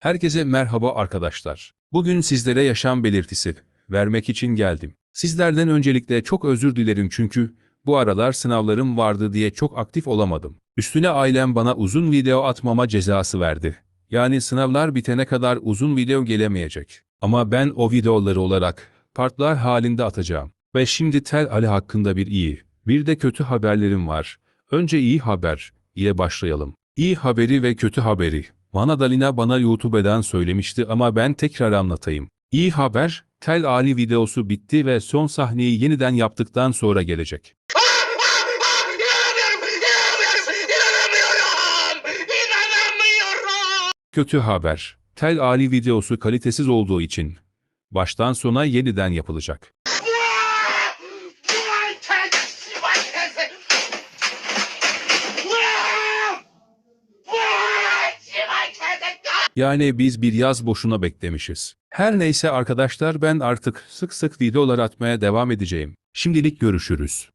Herkese merhaba arkadaşlar. Bugün sizlere yaşam belirtisi vermek için geldim. Sizlerden öncelikle çok özür dilerim çünkü bu aralar sınavlarım vardı diye çok aktif olamadım. Üstüne ailem bana uzun video atmama cezası verdi. Yani sınavlar bitene kadar uzun video gelemeyecek. Ama ben o videoları olarak partlar halinde atacağım. Ve şimdi Tel Ali hakkında bir iyi, bir de kötü haberlerim var. Önce iyi haber ile başlayalım. İyi haberi ve kötü haberi. Manadalina bana YouTube'dan söylemişti ama ben tekrar anlatayım. İyi haber, Tel Ali videosu bitti ve son sahneyi yeniden yaptıktan sonra gelecek. Kötü haber, Tel Ali videosu kalitesiz olduğu için baştan sona yeniden yapılacak. Yani biz bir yaz boşuna beklemişiz. Her neyse arkadaşlar ben artık sık sık videolar atmaya devam edeceğim. Şimdilik görüşürüz.